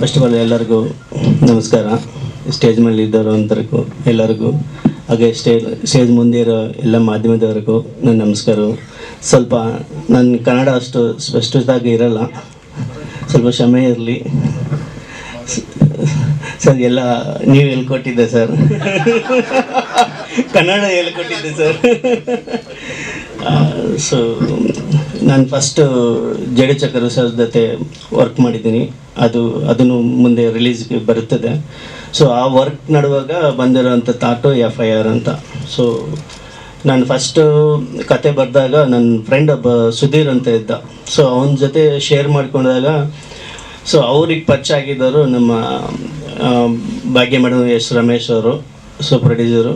First of all ಎಲ್ಲರಿಗೂ ನಮಸ್ಕಾರ. Stage ಮೇಲೆ ಇದ್ದವರು ಅಂತರಿಗೂ ಎಲ್ಲರಿಗೂ. ಹಾಗೆ ಸ್ಟೇಜ್ ಸ್ಟೇಜ್ ಮುಂದೆ ಇರೋ ಎಲ್ಲ ಮಾಧ್ಯಮದವರಿಗೂ ನನ್ನ ನಮಸ್ಕಾರ. ಸ್ವಲ್ಪ ನನ್ನ ಕನ್ನಡ ಅಷ್ಟು ಸ್ಪಷ್ಟವಾಗಿ ಇರಲ್ಲ. ಸ್ವಲ್ಪ ಕ್ಷಮೆ ಇರಲಿ. ಸರ್ ಎಲ್ಲ ನೀವು ಹೇಳ್ಕೊಟ್ಟಿದ್ದೆ ಸರ್ ಕನ್ನಡ ಹೇಳ್ಕೊಟ್ಟಿದ್ದೆ ಸರ್ ಸೊ ನಾನು ಫಸ್ಟು ಜಡೆ ಸರ್ ಜೊತೆ ವರ್ಕ್ ಮಾಡಿದ್ದೀನಿ. ಅದು, ಅದನ್ನು ಮುಂದೆ ರಿಲೀಸ್ಗೆ ಬರುತ್ತದೆ. ಸೊ ಆ ವರ್ಕ್ ನಡುವಾಗ ಬಂದಿರೋಂಥ ತಾಟು ಎಫ್ ಐ ಆರ್ ಅಂತ. ಸೊ ನಾನು ಫಸ್ಟು ಕತೆ ಬರೆದಾಗ ನನ್ನ ಫ್ರೆಂಡ್ ಒಬ್ಬ ಸುಧೀರ್ ಅಂತ ಇದ್ದ. ಸೊ ಅವನ ಜೊತೆ ಶೇರ್ ಮಾಡಿಕೊಂಡಾಗ ಸೊ ಅವ್ರಿಗೆ ಪರಿಚಯ ಆಗಿದ್ದವರು ನಮ್ಮ ಭಾಗ್ಯ ಮೇಡಮ್ ಎಸ್ ರಮೇಶ್ ಅವರು ಸೊ ಪ್ರೊಡ್ಯೂಸರು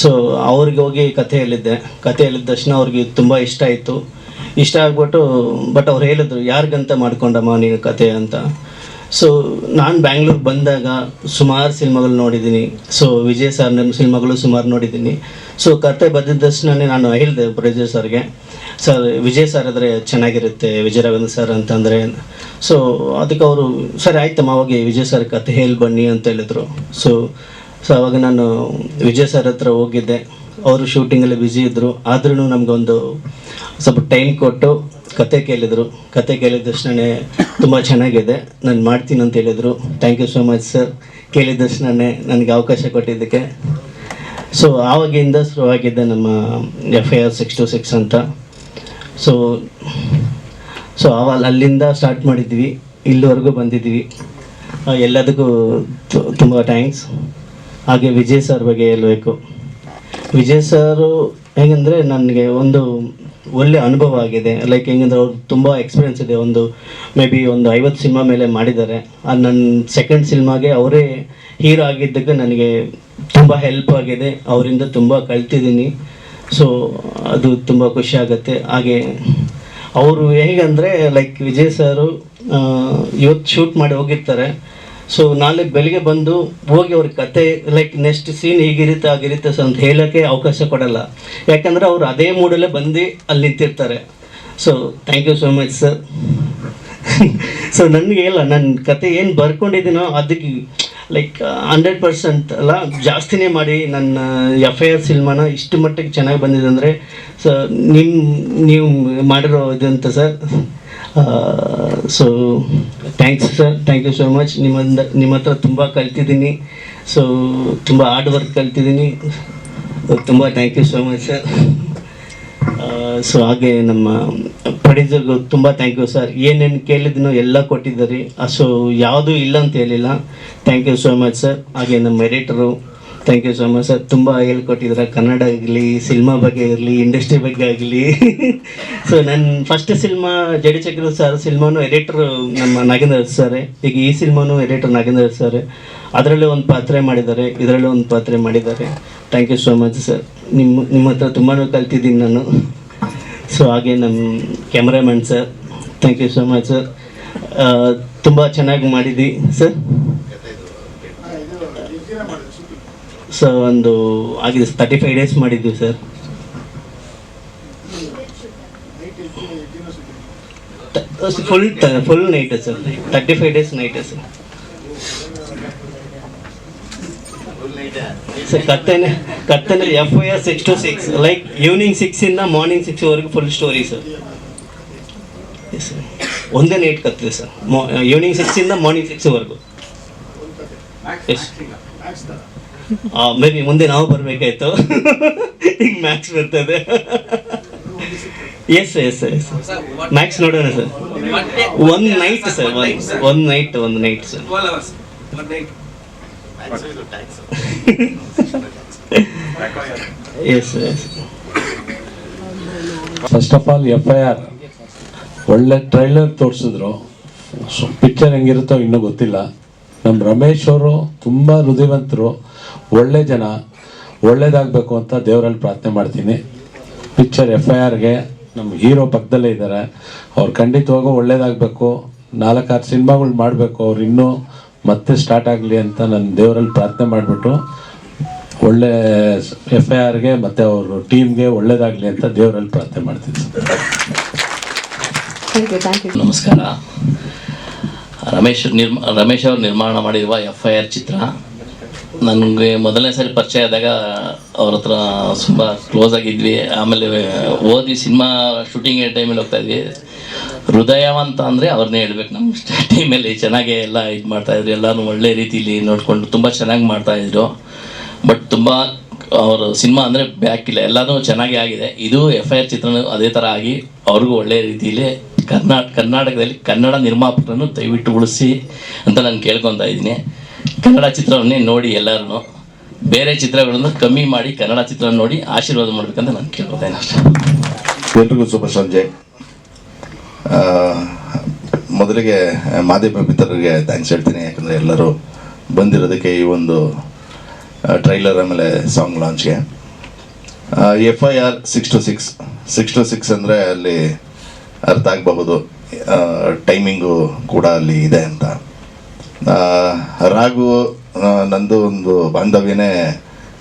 ಸೊ ಅವ್ರಿಗೆ ಹೋಗಿ ಕಥೆ ಹೇಳಿದ್ದೆ ಕಥೆ ಹೇಳಿದ ತಕ್ಷಣ ಅವ್ರಿಗೆ ತುಂಬ ಇಷ್ಟ ಆಯಿತು. ಇಷ್ಟ ಆಗ್ಬಿಟ್ಟು ಬಟ್ ಅವ್ರು ಹೇಳಿದ್ರು, ಯಾರಿಗಂತ ಮಾಡ್ಕೊಂಡಮ್ಮ ನೀನು ಕತೆ ಅಂತ. ಸೊ ನಾನು ಬ್ಯಾಂಗ್ಳೂರ್ ಬಂದಾಗ ಸುಮಾರು ಸಿನಿಮಾಗಳು ನೋಡಿದ್ದೀನಿ ಸೊ ವಿಜಯ್ ಸರ್ ನನ್ನ ಸಿನಿಮಾಗಳು ಸುಮಾರು ನೋಡಿದ್ದೀನಿ ಸೊ ಕತೆ ಬರೆದಿದ್ದ ತಕ್ಷಣನೇ ನಾನು ಹೇಳಿದೆ ಪ್ರೊಡ್ಯೂಸರ್ ಸರ್ಗೆ ಸರ್ ವಿಜಯ್ ಸರ್ ಆದರೆ ಚೆನ್ನಾಗಿರುತ್ತೆ, ವಿಜಯ ರವೀಂದ್ರ ಸರ್ ಅಂತಂದರೆ. ಸೊ ಅದಕ್ಕೆ ಅವರು, ಸರಿ ಆಯ್ತಮ್ಮ, ಅವಾಗ ವಿಜಯ್ ಸರ್ ಕತೆ ಹೇಳಿ ಬನ್ನಿ ಅಂತ ಹೇಳಿದ್ರು. ಸೊ ಸೊ ಅವಾಗ ನಾನು ವಿಜಯ್ ಸರ್ ಹತ್ರ ಹೋಗಿದ್ದೆ. ಅವರು ಶೂಟಿಂಗಲ್ಲಿ ಬ್ಯುಸಿ ಇದ್ದರು ಆದ್ರೂ ನಮಗೊಂದು ಸ್ವಲ್ಪ ಟೈಮ್ ಕೊಟ್ಟು ಕತೆ ಕೇಳಿದರು. ಕತೆ ಕೇಳಿದ ತಕ್ಷಣ ತುಂಬ ಚೆನ್ನಾಗಿದೆ. ನಾನು ಮಾಡ್ತೀನಿ ಅಂತ ಹೇಳಿದರು. Thank you so much sir ಕೇಳಿದ ತಕ್ಷಣ ನನಗೆ ಅವಕಾಶ ಕೊಟ್ಟಿದ್ದಕ್ಕೆ. ಸೊ ಆವಾಗಿಂದ ಶುರುವಾಗಿದ್ದೆ ನಮ್ಮ F I R six two six ಅಂತ. ಸೊ ಸೊ ಆವಾಗ ಅಲ್ಲಿಂದ ಸ್ಟಾರ್ಟ್ ಮಾಡಿದ್ವಿ. ಇಲ್ಲಿವರೆಗೂ ಬಂದಿದ್ವಿ ಎಲ್ಲದಕ್ಕೂ ತುಂಬ ಥ್ಯಾಂಕ್ಸ್ ಹಾಗೆ ವಿಜಯ್ ಸರ್ ಬಗ್ಗೆ ಹೇಳಬೇಕು. ವಿಜಯ್ ಸರು ಹೇಗೆಂದರೆ ನನಗೆ ಒಂದು ಒಳ್ಳೆ ಅನುಭವ ಆಗಿದೆ. ಲೈಕ್ ಹೆಂಗಂದ್ರೆ ಅವ್ರು ತುಂಬ ಎಕ್ಸ್ಪೀರಿಯನ್ಸ್ ಇದೆ. ಒಂದು ಮೇ ಬಿ ಒಂದು ಐವತ್ತು ಸಿನಿಮಾ ಮೇಲೆ ಮಾಡಿದ್ದಾರೆ. ಆ ನನ್ನ ಸೆಕೆಂಡ್ ಸಿನಿಮಾಗೆ ಅವರೇ ಹೀರೋ ಆಗಿದ್ದಕ್ಕೆ ನನಗೆ ತುಂಬ ಹೆಲ್ಪ್ ಆಗಿದೆ. ಅವರಿಂದ ತುಂಬ ಕಲ್ತಿದ್ದೀನಿ. ಸೊ ಅದು ತುಂಬ ಖುಷಿ ಆಗುತ್ತೆ. ಹಾಗೆ ಅವರು ಹೇಗಂದರೆ ಲೈಕ್ ವಿಜಯ್ ಸರು ಇವತ್ತು ಶೂಟ್ ಮಾಡಿ ಹೋಗಿರ್ತಾರೆ. ಸೊ ನಾಳೆ ಬೆಳಿಗ್ಗೆ ಬಂದು ಹೋಗಿ ಅವ್ರ ಕತೆ ಲೈಕ್ ನೆಕ್ಸ್ಟ್ ಸೀನ್ ಹೀಗಿರುತ್ತೆ ಆಗಿರುತ್ತೆ ಸೊ ಅಂತ ಹೇಳೋಕ್ಕೆ ಅವಕಾಶ ಕೊಡಲ್ಲ. ಯಾಕಂದರೆ ಅವರು ಅದೇ ಮೂಡಲ್ಲೇ ಬಂದು ಅಲ್ಲಿ ನಿಂತಿರ್ತಾರೆ. So thank you so much sir so ನನಗೆ ಇಲ್ಲ ನನ್ನ ಕತೆ ಏನು ಬರ್ಕೊಂಡಿದ್ದೀನೋ ಅದಕ್ಕೆ ಲೈಕ್ ಹಂಡ್ರೆಡ್ ಪರ್ಸೆಂಟ್ ಅಲ್ಲ, ಜಾಸ್ತಿನೇ ಮಾಡಿ ನನ್ನ ಎಫ್ ಐ ಆರ್ ಸಿನಿಮಾನ ಇಷ್ಟು ಮಟ್ಟಿಗೆ ಚೆನ್ನಾಗಿ ಬಂದಿದೆ ಅಂದರೆ ಸೊ ನಿಮ್ಮ ನೀವು ಮಾಡಿರೋ ಇದಂತ sir so thanks sir thank you so much ನಿಮ್ಮಿಂದ ನಿಮ್ಮ ಹತ್ರ ತುಂಬ ಕಲ್ತಿದ್ದೀನಿ. ಸೊ ತುಂಬ ಹಾರ್ಡ್ ವರ್ಕ್ ಕಲ್ತಿದ್ದೀನಿ. ತುಂಬ thank you so much sir so ಹಾಗೆ ನಮ್ಮ ಪ್ರೊಡ್ಯೂಸರ್ಗೂ ತುಂಬ ಥ್ಯಾಂಕ್ ಯು ಸರ್ ಏನೇನು ಕೇಳಿದ್ನೋ ಎಲ್ಲ ಕೊಟ್ಟಿದ್ದಾರೆ. ಸೊ ಯಾವುದೂ ಇಲ್ಲ ಅಂತ ಹೇಳಿಲ್ಲ. Thank you so much sir ಹಾಗೆ ನಮ್ಮ editor thank you so much sir ತುಂಬ ಹೇಳ್ಕೊಟ್ಟಿದ್ರೆ ಕನ್ನಡ ಆಗಲಿ ಸಿನಿಮಾ ಬಗ್ಗೆ ಇರಲಿ ಇಂಡಸ್ಟ್ರಿ ಬಗ್ಗೆ ಆಗಲಿ. ಸೊ ನನ್ನ ಫಸ್ಟ್ ಸಿನಿಮಾ ಜಡಿ ಚಕ್ರ ಸರ್ ಸಿನಿಮಾನು ಎಡಿಟರ್ ನಮ್ಮ ನಾಗೇಂದ್ರ ಸರ್ ಈಗ ಈ ಸಿನಿಮಾನು ಎಡಿಟರ್ ನಾಗೇಂದ್ರ ಸರ್ ಅದರಲ್ಲೇ ಒಂದು ಪಾತ್ರೆ ಮಾಡಿದ್ದಾರೆ. ಇದರಲ್ಲೇ ಒಂದು ಪಾತ್ರೆ ಮಾಡಿದ್ದಾರೆ. Thank you so much sir ನಿಮ್ಮ ನಿಮ್ಮ ಹತ್ರ ತುಂಬಾ ಕಲ್ತಿದ್ದೀನಿ ನಾನು. ಸೊ ಹಾಗೆ ನಮ್ಮ cameraman sir thank you so much sir ತುಂಬ ಚೆನ್ನಾಗಿ ಮಾಡಿದ್ದಿ ಸರ್ ಸರ್ ಒಂದು ಆಗಿದೆ ತರ್ಟಿ ಫೈವ್ ಡೇಸ್ ಮಾಡಿದ್ವಿ sir. Full full night sir thirty five days night sir sir ಕತ್ತನೆ ಕತ್ತನೆ F I R six two six like evening ಸಿಕ್ಸಿಂದ morning ಸಿಕ್ಸ್ವರೆಗೂ full story sir. ಒಂದೇ night ಕತ್ತಿದೆ sir. Evening ಸಿಕ್ಸಿಂದ morning ಸಿಕ್ಸ್ವರೆಗೂ yes maybe ಮುಂದೆ ನಾವು ಬರಬೇಕಾಯ್ತು. ಈಗ ಮ್ಯಾಕ್ಸ್ ಬರ್ತದೆ. ಎಸ್ ಎಸ್ ಎಸ್ ಮ್ಯಾಕ್ಸ್ ನೋಡೋಣ sir one night sir one one night one night sir yes yes first of all F I R ಒಳ್ಳೆ ಟ್ರೈಲರ್ ತೋರಿಸಿದ್ರು. ಪಿಕ್ಚರ್ ಹೆಂಗಿರುತ್ತೋ ಇನ್ನೂ ಗೊತ್ತಿಲ್ಲ. ನಮ್ಮ ರಮೇಶ್ ಅವರು ತುಂಬ ಹೃದಯವಂತರು. ಒಳ್ಳೆ ಜನ ಒಳ್ಳೇದಾಗಬೇಕು ಅಂತ ದೇವರಲ್ಲಿ ಪ್ರಾರ್ಥನೆ ಮಾಡ್ತೀನಿ. ಪಿಕ್ಚರ್ ಎಫ್ ಐ ಆರ್ಗೆ ನಮ್ಮ ಹೀರೋ ಪಕ್ಕದಲ್ಲೇ ಇದ್ದಾರೆ. ಅವ್ರು ಖಂಡಿತವಾಗೂ ಒಳ್ಳೇದಾಗಬೇಕು. ನಾಲ್ಕಾರು ಸಿನಿಮಾಗಳು ಮಾಡಬೇಕು. ಅವ್ರು ಇನ್ನೂ ಮತ್ತೆ ಸ್ಟಾರ್ಟ್ ಆಗಲಿ ಅಂತ ನಾನು ದೇವರಲ್ಲಿ ಪ್ರಾರ್ಥನೆ ಮಾಡಿಬಿಟ್ಟು ಒಳ್ಳೆ ಎಫ್ ಐ ಆರ್ಗೆ ಮತ್ತು ಅವ್ರ ಟೀಮ್ಗೆ ಒಳ್ಳೇದಾಗಲಿ ಅಂತ ದೇವರಲ್ಲಿ ಪ್ರಾರ್ಥನೆ ಮಾಡ್ತೀನಿ. ಥ್ಯಾಂಕ್ ಥ್ಯಾಂಕ್ ಯು ನಮಸ್ಕಾರ. ರಮೇಶ್ ನಿರ್ಮ ರಮೇಶ್ ಅವರು ನಿರ್ಮಾಣ ಮಾಡಿರುವ ಎಫ್ ಐ ಆರ್ ಚಿತ್ರ. ನನಗೆ ಮೊದಲನೇ ಸಾರಿ ಪರಿಚಯ ಆದಾಗ ಅವ್ರ ಹತ್ರ ತುಂಬ ಕ್ಲೋಸ್ ಆಗಿದ್ವಿ. ಆಮೇಲೆ ಓದಿ ಸಿನಿಮಾ ಶೂಟಿಂಗ್ ಟೈಮಲ್ಲಿ ಹೋಗ್ತಾ ಇದ್ವಿ. ಹೃದಯವಂತ ಅಂದರೆ ಅವ್ರನ್ನೇ ಹೇಳ್ಬೇಕು ನಮ್ಮ ಟೀಮಲ್ಲಿ ಚೆನ್ನಾಗೆ ಎಲ್ಲ ಇದು ಮಾಡ್ತಾಯಿದ್ರು ಎಲ್ಲರೂ ಒಳ್ಳೆ ರೀತಿಲಿ ನೋಡಿಕೊಂಡು ತುಂಬ ಚೆನ್ನಾಗಿ ಮಾಡ್ತಾಯಿದ್ರು ಬಟ್ ತುಂಬ ಅವರು ಸಿನಿಮಾ ಅಂದರೆ ಬ್ಯಾಕ್ ಇಲ್ಲ. ಎಲ್ಲನೂ ಚೆನ್ನಾಗಿ ಆಗಿದೆ. ಇದು ಎಫ್ ಐ ಆರ್ ಚಿತ್ರನೂ ಅದೇ ಥರ ಆಗಿ ಅವ್ರಿಗೂ ಒಳ್ಳೆ ರೀತಿಯಲ್ಲಿ ಕರ್ನಾಟಕ ಕರ್ನಾಟಕದಲ್ಲಿ ಕನ್ನಡ ನಿರ್ಮಾಪಕರನ್ನು ದಯವಿಟ್ಟು ಉಳಿಸಿ ಅಂತ ನಾನು ಕೇಳ್ಕೊತಾ ಇದ್ದೀನಿ. ಕನ್ನಡ ಚಿತ್ರವನ್ನೇ ನೋಡಿ ಎಲ್ಲರೂ ಬೇರೆ ಚಿತ್ರಗಳನ್ನು ಕಮ್ಮಿ ಮಾಡಿ ಕನ್ನಡ ಚಿತ್ರ ನೋಡಿ ಆಶೀರ್ವಾದ ಮಾಡ್ಬೇಕಂತ ನಾನು ಕೇಳ್ಕೊತೇನೆ ಅಷ್ಟೇ. ಎಲ್ರಿಗೂ ಶುಭ ಸಂಜೆ. ಮೊದಲಿಗೆ ಮಾದೇಪ ಮಿತ್ರರಿಗೆ ಥ್ಯಾಂಕ್ಸ್ ಹೇಳ್ತೀನಿ, ಯಾಕಂದರೆ ಎಲ್ಲರೂ ಬಂದಿರೋದಕ್ಕೆ ಈ ಒಂದು ಟ್ರೈಲರ್ ಆಮೇಲೆ song ಲಾಂಚ್ಗೆ F I R six two six six two six ಅಂದರೆ ಅಲ್ಲಿ ಅರ್ಥ ಆಗಬಹುದು ಟೈಮಿಂಗು ಕೂಡ ಅಲ್ಲಿ ಇದೆ ಅಂತ. ರಾಘು ನಂದು ಒಂದು ಬಾಂಧವ್ಯನೇ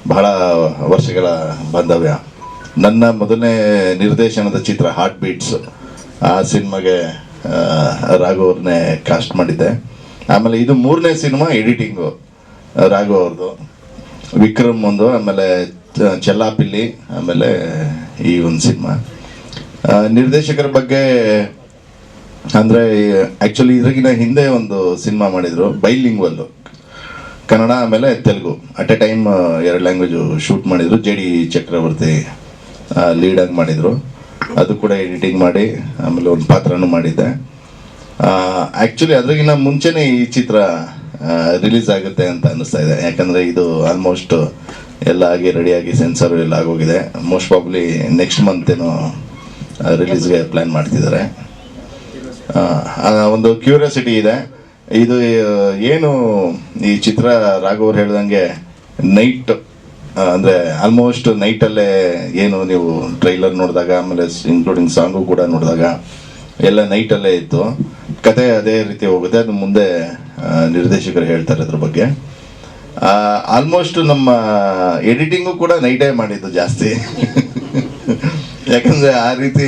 ಬಹಳ ವರ್ಷಗಳ ಬಾಂಧವ್ಯ. ನನ್ನ ಮೊದಲನೇ ನಿರ್ದೇಶನದ ಚಿತ್ರ ಹಾರ್ಟ್ ಬೀಟ್ಸ್ ಆ ಸಿನಿಮಾಗೆ ರಾಘು ಅವ್ರನ್ನೇ ಕಾಸ್ಟ್ ಮಾಡಿದ್ದೆ. ಆಮೇಲೆ ಇದು ಮೂರನೇ ಸಿನಿಮಾ ಎಡಿಟಿಂಗು ರಾಘು ಅವ್ರದ್ದು. ವಿಕ್ರಮ್ ಒಂದು, ಆಮೇಲೆ ಚೆಲ್ಲಾಪಿಲ್ಲಿ, ಆಮೇಲೆ ಈ ಒಂದು ಸಿನಿಮಾ. ನಿರ್ದೇಶಕರ ಬಗ್ಗೆ ಅಂದರೆ ಆ್ಯಕ್ಚುಲಿ ಇದಕ್ಕಿಂತ ಹಿಂದೆ ಒಂದು ಸಿನಿಮಾ ಮಾಡಿದರು ಬೈಲಿಂಗ್ವಲ್ಲು ಕನ್ನಡ ಆಮೇಲೆ ತೆಲುಗು. ಅಟ್ ಎ ಟೈಮ್ ಎರಡು ಲ್ಯಾಂಗ್ವೇಜು ಶೂಟ್ ಮಾಡಿದರು. ಜೆ ಡಿ ಚಕ್ರವರ್ತಿ ಲೀಡಾಗಿ ಮಾಡಿದರು. ಅದು ಕೂಡ ಎಡಿಟಿಂಗ್ ಮಾಡಿ, ಆಮೇಲೆ ಒಂದು ಪಾತ್ರನೂ ಮಾಡಿದ್ದೆ. ಆ್ಯಕ್ಚುಲಿ ಅದ್ರಗಿನ ಮುಂಚೆನೇ ಈ ಚಿತ್ರ ರಿಲೀಸ್ ಆಗುತ್ತೆ ಅಂತ ಅನ್ನಿಸ್ತಾ ಇದೆ. ಯಾಕಂದರೆ ಇದು ಆಲ್ಮೋಸ್ಟ್ ಎಲ್ಲ ಆಗಿ ರೆಡಿಯಾಗಿ ಸೆನ್ಸರ್ ಎಲ್ಲ ಆಗೋಗಿದೆ. ಮೋಸ್ಟ್ ಪ್ರಾಬ್ಲಿ ನೆಕ್ಸ್ಟ್ ಮಂತ್ ಏನೋ ರಿಲೀಸ್ಗೆ ಪ್ಲ್ಯಾನ್ ಮಾಡ್ತಿದ್ದಾರೆ. ಒಂದು ಕ್ಯೂರಿಯಾಸಿಟಿ ಇದೆ. ಇದು ಏನು ಈ ಚಿತ್ರ ರಾಘವ್ ಹೇಳ್ದಂಗೆ ನೈಟ್ ಅಂದರೆ ಆಲ್ಮೋಸ್ಟ್ ನೈಟಲ್ಲೇ ಏನು ನೀವು ಟ್ರೈಲರ್ ನೋಡಿದಾಗ, ಆಮೇಲೆ ಇನ್ಕ್ಲೂಡಿಂಗ್ ಸಾಂಗು ಕೂಡ ನೋಡಿದಾಗ, ಎಲ್ಲ ನೈಟಲ್ಲೇ ಇತ್ತು. ಕತೆ ಅದೇ ರೀತಿ ಹೋಗುತ್ತೆ. ಅದು ಮುಂದೆ ನಿರ್ದೇಶಕರು ಹೇಳ್ತಾರೆ ಅದ್ರ ಬಗ್ಗೆ. ಆಲ್ಮೋಸ್ಟ್ ನಮ್ಮ ಎಡಿಟಿಂಗು ಕೂಡ ನೈಟೇ ಮಾಡಿದ್ದು ಜಾಸ್ತಿ. ಯಾಕಂದ್ರೆ ಆ ರೀತಿ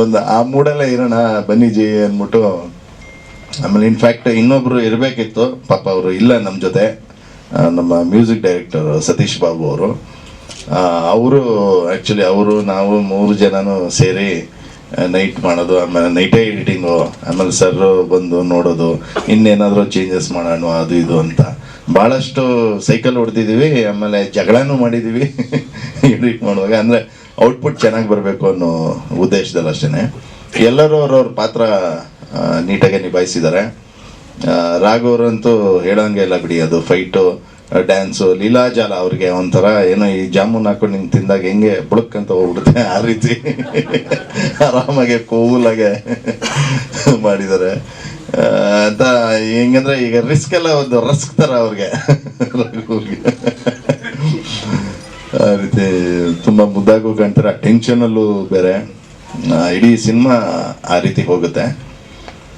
ಒಂದು ಆ ಮೂಡಲ್ಲೇ ಇರೋಣ, ಬನ್ನಿ ಜಿ ಅಂದ್ಬಿಟ್ಟು. ಆಮೇಲೆ ಇನ್ಫ್ಯಾಕ್ಟ್ ಇನ್ನೊಬ್ರು ಇರಬೇಕಿತ್ತು, ಪಾಪ ಅವರು ಇಲ್ಲ ನಮ್ಮ ಜೊತೆ ನಮ್ಮ ಮ್ಯೂಸಿಕ್ ಡೈರೆಕ್ಟರ್ ಸತೀಶ್ ಬಾಬು ಅವರು. ಅವರು ಆ್ಯಕ್ಚುಲಿ ಅವರು, ನಾವು ಮೂರು ಜನನು ಸೇರಿ ನೈಟ್ ಮಾಡೋದು, ಆಮೇಲೆ ನೈಟೇ ಎಡಿಟಿಂಗು ಆಮೇಲೆ ಸರ್ ಬಂದು ನೋಡೋದು, ಇನ್ನೇನಾದರೂ ಚೇಂಜಸ್ ಮಾಡೋಣ, ಅದು ಇದು ಅಂತ. ಭಾಳಷ್ಟು ಸೈಕಲ್ ಹೊಡೆದಿದ್ದೀವಿ ಆಮೇಲೆ ಜಗಳನೂ ಮಾಡಿದ್ದೀವಿ ಎಡಿಟ್ ಮಾಡುವಾಗ. ಅಂದರೆ ಔಟ್ಪುಟ್ ಚೆನ್ನಾಗಿ ಬರಬೇಕು ಅನ್ನೋ ಉದ್ದೇಶದಲ್ಲಿ ಅಷ್ಟೇ ಎಲ್ಲರೂ ಅವ್ರವ್ರ ಪಾತ್ರ ನೀಟಾಗಿ ನಿಭಾಯಿಸಿದ್ದಾರೆ. ರಾಘವರಂತೂ ಹೇಳೋಂಗೆ ಇಲ್ಲ ಬಿಡಿ, ಅದು ಫೈಟು, ಡ್ಯಾನ್ಸು, ಲೀಲಾಜಾಲ ಅವ್ರಿಗೆ ಒಂಥರ ಏನೋ ಈ ಜಾಮೂನ್ ಹಾಕೊಂಡು ನಿಂಗೆ ತಿಂದಾಗ ಹೆಂಗೆ ಬುಡಕ್ಕಂತ ಹೋಗ್ಬಿಡುತ್ತೆ ಆ ರೀತಿ. ಆರಾಮಾಗೆ ಕೂಲಾಗೆ ಮಾಡಿದ್ದಾರೆ. ಅಂತ ಹೆಂಗಂದ್ರೆ ಈಗ ರಿಸ್ಕ್ ಎಲ್ಲ ಒಂದು ರಸ್ಕ್ ಥರ ಅವ್ರಿಗೆ. ರಘುಗೆ. ತುಂಬಾ ಮುದ್ದಾಗೂ ಕಾಣ್ತಾರೆ ಟೆನ್ಷನಲ್ಲೂ ಬೇರೆ. ಆ, ಇಡೀ ಸಿನಿಮಾ ಆ ರೀತಿ ಹೋಗುತ್ತೆ.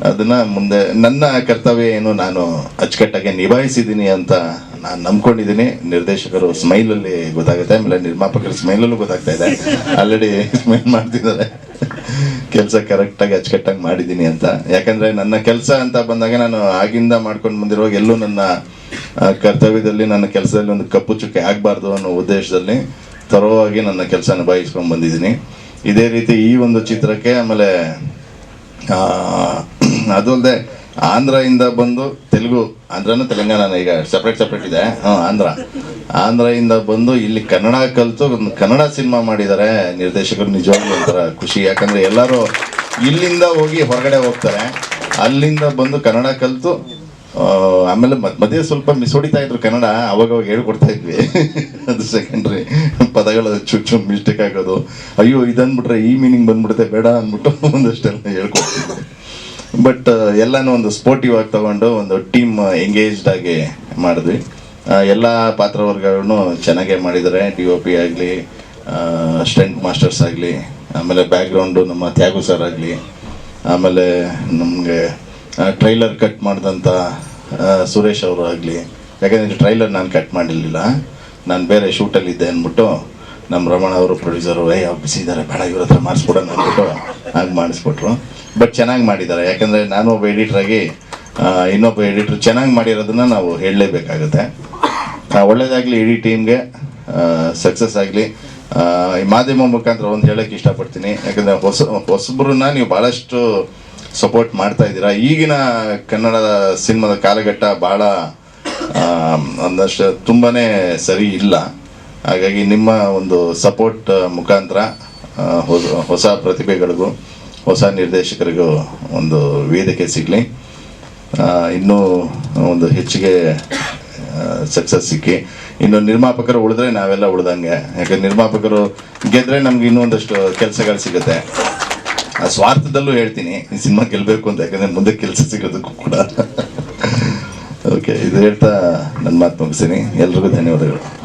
ಅದನ್ನ ಮುಂದೆ ನನ್ನ ಕರ್ತವ್ಯ ಏನು ನಾನು ಅಚ್ಚುಕಟ್ಟಾಗಿ ನಿಭಾಯಿಸಿದ್ದೀನಿ ಅಂತ ನಾನು ನಂಬ್ಕೊಂಡಿದ್ದೀನಿ. ನಿರ್ದೇಶಕರು ಸ್ಮೈಲಲ್ಲಿ ಗೊತ್ತಾಗುತ್ತೆ ಆಮೇಲೆ ಸ್ಮೈಲ್ ಸ್ಮೈಲಲ್ಲೂ ಗೊತ್ತಾಗ್ತಾ ಇದೆ. ಆಲ್ರೆಡಿ ಸ್ಮೈಲ್ ಮಾಡ್ತಿದ್ದಾರೆ. ಕೆಲಸ ಕರೆಕ್ಟಾಗಿ ಅಚ್ಚುಕಟ್ಟಾಗಿ ಮಾಡಿದ್ದೀನಿ ಅಂತ. ಯಾಕಂದರೆ ನನ್ನ ಕೆಲಸ ಅಂತ ಬಂದಾಗ ನಾನು ಆಗಿಂದ ಮಾಡ್ಕೊಂಡು ಬಂದಿರುವಾಗ ಎಲ್ಲೂ ನನ್ನ ಕರ್ತವ್ಯದಲ್ಲಿ ನನ್ನ ಕೆಲಸದಲ್ಲಿ ಒಂದು ಕಪ್ಪು ಚುಕ್ಕೆ ಆಗಬಾರ್ದು ಅನ್ನೋ ಉದ್ದೇಶದಲ್ಲಿ ತರೋವಾಗಿ ನನ್ನ ಕೆಲಸ ನಿಭಾಯಿಸ್ಕೊಂಡು ಬಂದಿದ್ದೀನಿ. ಇದೇ ರೀತಿ ಈ ಒಂದು ಚಿತ್ರಕ್ಕೆ ಆಮೇಲೆ ಅದು ಅಲ್ಲದೆ ಆಂಧ್ರದಿಂದ ಬಂದು ತೆಲುಗು, ಆಂಧ್ರನ ತೆಲಂಗಾಣ ಈಗ ಸಪ್ರೇಟ್ ಸಪ್ರೇಟ್ ಇದೆ. ಹಾಂ ಆಂಧ್ರ. ಆಂಧ್ರದಿಂದ ಬಂದು ಇಲ್ಲಿ ಕನ್ನಡ ಕಲಿತು ಒಂದು ಕನ್ನಡ ಸಿನಿಮಾ ಮಾಡಿದ್ದಾರೆ ನಿರ್ದೇಶಕರು. ನಿಜವಾಗ್ಲೂ ಒಂಥರ ಖುಷಿ. ಯಾಕಂದರೆ ಎಲ್ಲರೂ ಇಲ್ಲಿಂದ ಹೋಗಿ ಹೊರಗಡೆ ಹೋಗ್ತಾರೆ. ಅಲ್ಲಿಂದ ಬಂದು ಕನ್ನಡ ಕಲಿತು ಆಮೇಲೆ ಮದುವೆ ಸ್ವಲ್ಪ ಮಿಸ್ ಹೊಡಿತಾ ಇದ್ರು ಕನ್ನಡ ಅವಾಗ ಅವಾಗ ಹೇಳ್ಕೊಡ್ತಾ ಇದ್ವಿ. ಅದು ಸೆಕೆಂಡ್ರಿ ಪದಗಳು ಚುಚ್ಚು ಮಿಸ್ಟೇಕ್ ಆಗೋದು. ಅಯ್ಯೋ ಇದನ್ಬಿಟ್ರೆ ಈ ಮೀನಿಂಗ್ ಬಂದ್ಬಿಡುತ್ತೆ, ಬೇಡ ಅಂದ್ಬಿಟ್ಟು ಒಂದಷ್ಟೆಲ್ಲ ಹೇಳ್ಕೊಡ್ತಿದ್ವಿ. ಬಟ್ ಎಲ್ಲನೂ ಒಂದು ಸ್ಪೋರ್ಟಿವ್ ಆಗಿ ತಗೊಂಡು ಒಂದು ಟೀಮ್ ಎಂಗೇಜ್ಡ್ ಆಗಿ ಮಾಡಿದ್ವಿ. ಎಲ್ಲ ಪಾತ್ರವರ್ಗಗಳನ್ನು ಚೆನ್ನಾಗೇ ಮಾಡಿದ್ದಾರೆ. ಡಿ ಒ ಪಿ ಆಗಲಿ ಸ್ಟೆಂಟ್ ಮಾಸ್ಟರ್ಸ್ ಆಗಲಿ, ಆಮೇಲೆ ಬ್ಯಾಕ್ಗ್ರೌಂಡು ನಮ್ಮ ತ್ಯಾಗು ಸರ್ ಆಗಲಿ, ಆಮೇಲೆ ನಮಗೆ ಟ್ರೈಲರ್ ಕಟ್ ಮಾಡಿದಂಥ ಸುರೇಶ್ ಅವರು ಆಗಲಿ ಯಾಕಂದರೆ ಟ್ರೈಲರ್ ನಾನು ಕಟ್ ಮಾಡಿರಲಿಲ್ಲ. ನಾನು ಬೇರೆ ಶೂಟಲ್ಲಿದ್ದೆ ಅಂದ್ಬಿಟ್ಟು ನಮ್ಮ ರಮಣ ಅವರು ಪ್ರೊಡ್ಯೂಸರು ಏ ಇದ್ದಾರೆ ಬೇಡ, ಇವ್ರ ಹತ್ರ ಮಾಡಿಸ್ಬಿಡೋಣ ಅಂದ್ಬಿಟ್ಟು ಹಾಗೆ ಮಾಡಿಸ್ಬಿಟ್ರು. ಬಟ್ ಚೆನ್ನಾಗಿ ಮಾಡಿದ್ದಾರೆ ಯಾಕಂದರೆ ನಾನು ಒಬ್ಬ ಎಡಿಟ್ರಾಗಿ ಇನ್ನೊಬ್ಬ ಎಡಿಟ್ರ್ ಚೆನ್ನಾಗಿ ಮಾಡಿರೋದನ್ನು ನಾವು ಹೇಳಲೇಬೇಕಾಗುತ್ತೆ. ಒಳ್ಳೇದಾಗಲಿ ಇಡೀ ಟೀಮ್ಗೆ ಸಕ್ಸಸ್ ಆಗಲಿ. ಈ ಮಾಧ್ಯಮ ಮುಖಾಂತರ ಒಂದು ಹೇಳೋಕ್ಕೆ ಇಷ್ಟಪಡ್ತೀನಿ. ಯಾಕಂದರೆ ಹೊಸ, ಹೊಸಬ್ರನ್ನ ನೀವು ಭಾಳಷ್ಟು ಸಪೋರ್ಟ್ ಮಾಡ್ತಾ ಇದ್ದೀರಾ? ಈಗಿನ ಕನ್ನಡ ಸಿನಿಮಾದ ಕಾಲಘಟ್ಟ ಭಾಳ ಒಂದಷ್ಟು ತುಂಬಾ ಸರಿ ಇಲ್ಲ. ಹಾಗಾಗಿ ನಿಮ್ಮ ಒಂದು ಸಪೋರ್ಟ್ ಮುಖಾಂತರ ಹೊಸ ಪ್ರತಿಭೆಗಳಿಗೂ, ಹೊಸ ನಿರ್ದೇಶಕರಿಗೂ ಒಂದು ವೇದಿಕೆ ಸಿಗಲಿ. ಇನ್ನೂ ಒಂದು ಹೆಚ್ಚಿಗೆ ಸಕ್ಸಸ್ ಸಿಕ್ಕಿ. ಇನ್ನು ನಿರ್ಮಾಪಕರು ಉಳಿದ್ರೆ ನಾವೆಲ್ಲ ಉಳ್ದಂಗೆ. ಯಾಕಂದ್ರೆ ನಿರ್ಮಾಪಕರು ಗೆದ್ರೆ ನಮ್ಗೆ ಇನ್ನೂ ಒಂದಷ್ಟು ಕೆಲಸಗಳು ಸಿಗುತ್ತೆ. ಸ್ವಾರ್ಥದಲ್ಲೂ ಹೇಳ್ತೀನಿ, ಈ ಸಿನಿಮಾ ಗೆಲ್ಲಬೇಕು ಅಂತ, ಯಾಕಂದ್ರೆ ಮುಂದೆ ಕೆಲಸ ಸಿಗೋದಕ್ಕೂ ಕೂಡ. ಓಕೆ ಇದು ಹೇಳ್ತಾ ನನ್ನ ಮಾತು ಮುಗಿಸ್ತೀನಿ. ಎಲ್ರಿಗೂ ಧನ್ಯವಾದಗಳು.